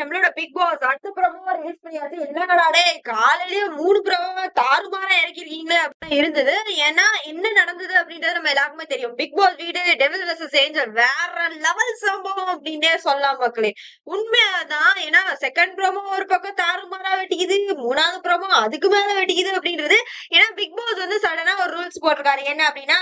நம்மளோட Bigg Boss அடுத்த promo release பண்ணியாச்சு. என்னங்கடாடே காலையிலேயே மூணு ப்ரோமோ தாறுமாறா இறக்கிருக்கீங்களே அப்படின்னு இருந்தது. ஏன்னா என்ன நடந்தது அப்படின்றது நம்ம எல்லாருக்குமே தெரியும். பிக் பாஸ் வீடு டெவில் வெர்சஸ் ஏஞ்சல் வேற லெவல் சம்பவம் அப்படின்னே சொல்லலாம் மக்களே. உண்மையாதான் ஏன்னா செகண்ட் ப்ரோமோ ஒரு பக்கம் தாறுமாறா வெட்டிக்குது மூணாவது ப்ரோமோ அதுக்கு மேல வெட்டிக்குது அப்படின்றது. ஏன்னா பிக் போட்டிருக்காரு. என்ன அப்படின்னா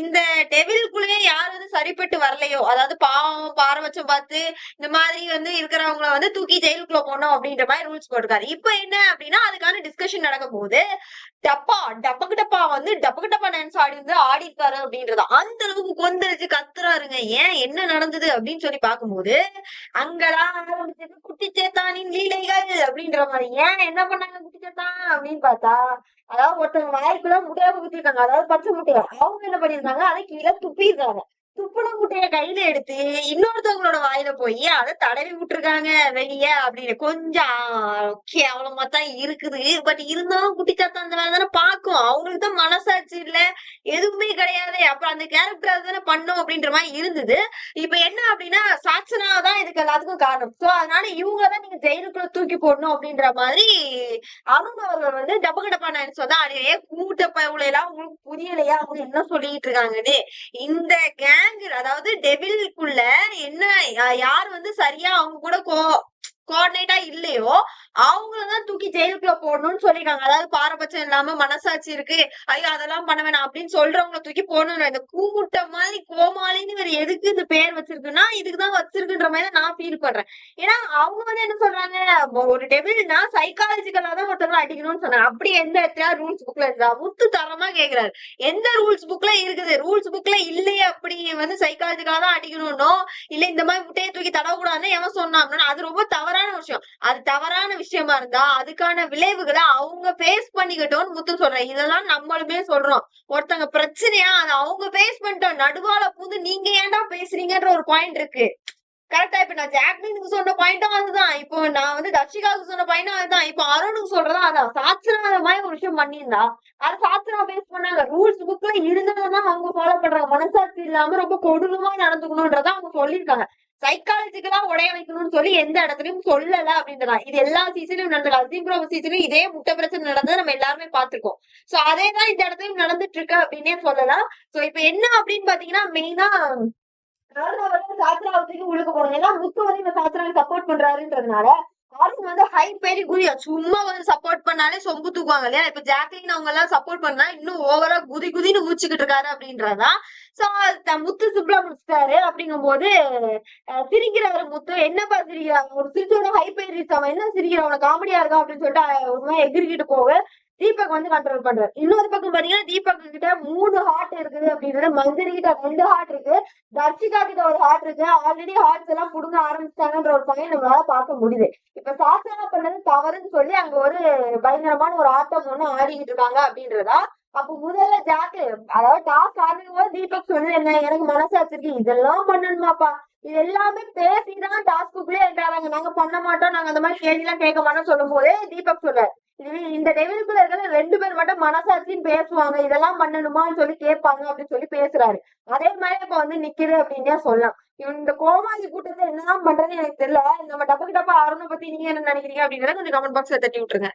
இந்த டெவில்குள்ளேயே யாரும் வந்து சரிப்பட்டு வரலையோ அதாவது பாவம் பாரபட்சம் பார்த்து இந்த மாதிரி வந்து இருக்கிறவங்கள வந்து தூக்கி ஜெயிலுக்குள்ள போனோம் அப்படின்ற மாதிரி ரூல்ஸ் போட்டிருக்காரு. இப்ப என்ன அப்படின்னா அதுக்கான டிஸ்கஷன் நடக்கும் போது டப்பா வந்து டப்பக்கு டப்பா டான்ஸ் ஆடி வந்து ஆடி இருக்காரு அப்படின்றது அந்த அளவுக்கு கொந்தளிச்சு கத்துறாருங்க. ஏன்? என்ன நடந்தது? அப்படின்னு சொல்லி பார்க்கும்போது அங்கதான் ஆரம்பிச்சது குட்டி சேத்தானின் லீலைகள் அப்படின்ற மாதிரி. ஏன்? என்ன பண்ணாங்க குட்டி சேத்தான் அப்படின்னு பார்த்தா அதாவது ஒருத்தவங்க வாய்க்குள்ள முட்டையா குத்திருக்காங்க. அதாவது பச்சை முட்டையா. அவங்க என்ன பண்ணிருந்தாங்க அதை கீழே துப்பிடுறாங்க. துப்புன முட்டைய கையில எடுத்து இன்னொருத்தவங்களோட வாயில போய் அதை தடவி விட்டுருக்காங்க வெளிய அப்படின்னு. கொஞ்சம் கேவலமா தான் இருக்குது. பட் இருந்தாலும் குட்டிச்சாத்தா அந்த வேலை தானே பாக்கும் அவங்களுக்கு தான் மனசாட்சி இல்ல. எதுவுமே கிடையாது. அப்புறம் அந்த கேரக்டர் தானே பண்ணும் அப்படின்ற மாதிரி இருந்தது. இப்ப என்ன அப்படின்னா சாட்சனா தான் இதுக்கு எல்லாத்துக்கும் காரணம். சோ அதனால இவங்க தான் நீங்க ஜெயிலுக்குள்ள தூக்கி போடணும் அப்படின்ற மாதிரி அருண் அவர்கள் வந்து டபு கடப்பா நான் சொன்னா அடையே கூட்ட பயவுல உங்களுக்கு புரியலையா அவங்க என்ன சொல்லிட்டு இருக்காங்கன்னு. இந்த கேங் அதாவது டெவிலுக்குள்ள என்ன யார் வந்து சரியா அவங்க கூட கோ கோஆர்டினேட்டா இல்லையோ அவங்களதான் தூக்கி ஜெயிலுக்குள்ள போடணும்னு சொல்லிருக்காங்க அதாவது பாரபட்சம் இல்லாம மனசாட்சி இருக்கு. ஐயோ அதெல்லாம் பண்ண வேணாம் அப்படின்னு சொல்றவங்களை தூக்கி போடணும் இந்த கூமுட்டை மாதிரி எதுக்கு இந்த பேர் வச்சிருக்குன்னா இதுக்குதான் வச்சிருக்குன்ற மாதிரி தான் நான் ஃபீல் பண்றேன். ஏன்னா அவங்க வந்து என்ன சொல்றாங்க ஒரு டெபிள்னா சைக்காலஜிக்கலா தான் ஒருத்தவங்க அடிக்கணும்னு சொன்னாங்க. அப்படி எந்த இடத்துல? ரூல்ஸ் புக்ல இருந்தா முத்து தரமா கேக்குறாரு. எந்த ரூல்ஸ் புக்ல இருக்குது? ரூல்ஸ் புக்ல இல்லையே அப்படி வந்து சைக்காலஜிக்கலா தான் அடிக்கணும்னோ இல்ல இந்த மாதிரி முட்டையை தூக்கி தடவக்கூடாதுன்னு எவன் சொன்னான் அப்படின்னா அது ரொம்ப தவறான விஷயம். அது தவறான விஷயமா இருந்தா அதுக்கான விளைவுகளை அவங்க ஃபேஸ் பண்ணிக்கிட்டோம்னு முத்து சொல்றேன் இதெல்லாம் நம்மளுமே சொல்றோம். ஒருத்தங்க பிரச்சனையா அதை அவங்க ஃபேஸ் பண்ணிட்டோம். நடுவால பூந்து நீங்க ஏன்டா பேசுறீங்கன்ற ஒரு பாயிண்ட் இருக்கு. கரெக்டா இப்ப நான் ஜாக்லினுக்கு சொன்ன பாயிண்டும் அதுதான். இப்போ நான் வந்து தர்ஷிகாவுக்கு சொன்ன பாயிண்டும் அதுதான். இப்போ அருணுக்கு சொல்றதா அதான். சாட்சனா மாதிரி ஒரு விஷயம் பண்ணியிருந்தா அது சாட்சனா பேஸ் பண்ணாங்க. ரூல்ஸ் புக்ல இருந்ததான் அவங்க ஃபாலோ பண்றாங்க. மனசாட்சி இல்லாம ரொம்ப கொடூரமா நடந்துக்கணும்ன்றதா அவங்க சொல்லியிருக்காங்க. சைக்காலஜிக்கலா உடைய வைக்கணும்னு சொல்லி எந்த இடத்துலயும் சொல்லல அப்படின்றதா இது எல்லா சீசனும் நடந்தது. அசீம் ப்ரோ சீசனும் இதே முட்டை பிரச்சனை நடந்தது நம்ம எல்லாருமே பார்த்திருக்கோம். சோ அதே தான் இந்த இடத்துலயும் நடந்துட்டு இருக்கு அப்படின்னே சொல்லலாம். சோ இப்ப என்ன அப்படின்னு பாத்தீங்கன்னா மெயினா சாத்திராவத்துக்கு உள்ளுக்கு போகணும் ஏன்னா முத்து வந்து இந்த சாத்திராவை சப்போர்ட் பண்றாருன்றதுனால ஆர்வம் வந்து ஹை பேரி குதியா சும்மா வந்து சப்போர்ட் பண்ணாலே சொம்பு தூக்குவாங்க இல்லையா? இப்ப ஜாக்லின் அவங்க எல்லாம் சப்போர்ட் பண்ணா இன்னும் ஓவரா குதி குதின்னு மூச்சுக்கிட்டு இருக்காரு அப்படின்றதா சோ முத்து சிம்பிளா முடிச்சிட்டாரு அப்படிங்கும் போது அஹ், சிரிக்கிறவர் முத்து. என்னப்பா சிரிக்கிறா? ஒரு சிரிச்சோட ஹை பேர் அவன் என்ன சிரிக்கிறா? அவன காமெடியா இருக்கா? அப்படின்னு சொல்லிட்டு உண்மையா எகிரிக்கிட்டு போக. தீபக் வந்து கண்ட்ரோல் பண்றாரு. இன்னொரு பக்கம் பாத்தீங்கன்னா தீபக் கிட்ட மூணு ஹார்ட் இருக்குது அப்படின்றது மந்திரி கிட்ட ரெண்டு ஹார்ட் இருக்கு. தர்ஷிகா கிட்ட ஒரு ஹார்ட் இருக்கு. ஆல்ரெடி ஹார்ட்ஸ் எல்லாம் புடுங்க ஆரம்பிச்சிட்டாங்கன்ற ஒரு பையன் நம்மளால பார்க்க முடியுது. இப்ப சாசனா பண்ணது தவறுன்னு சொல்லி அங்க ஒரு பயங்கரமான ஒரு ஆட்டம் ஒண்ணு ஆடிக்கிட்டு இருக்காங்க அப்படின்றதா அப்ப முதல்ல ஜாக்கு அதாவது டாஸ் ஆடுறது போது தீபக் சொன்னது என்ன? எனக்கு மனசாட்சி இருக்கு இதெல்லாம் பண்ணணுமாப்பா. இது எல்லாமே பேசிதான் டாஸ்க்குள்ளே இருக்காங்க நாங்க பண்ண மாட்டோம். நாங்க அந்த மாதிரி கேள்வி எல்லாம் கேட்க மாட்டோம் சொல்லும் போதே தீபக் சொல்றாரு இதுவே இந்த டெவிலுக்குள்ள இருக்கிற ரெண்டு பேர் மட்டும் மனசாட்சின்னு பேசுவாங்க. இதெல்லாம் பண்ணணுமான்னு சொல்லி கேட்பாங்க அப்படின்னு சொல்லி பேசுறாரு. அதே மாதிரி இப்ப வந்து நிக்குது அப்படின்னே சொல்லலாம். இவன் இந்த கோமாளி கூட்டத்தை என்னதான் பண்றதுன்னு எனக்கு தெரியல. நம்ம டப்பு டப்பா ஆரணும் பத்தி நீங்க என்ன நினைக்கிறீங்க அப்படிங்கறத கொஞ்சம் கமெண்ட் பாக்ஸ்ல தட்டி விட்டுருங்க.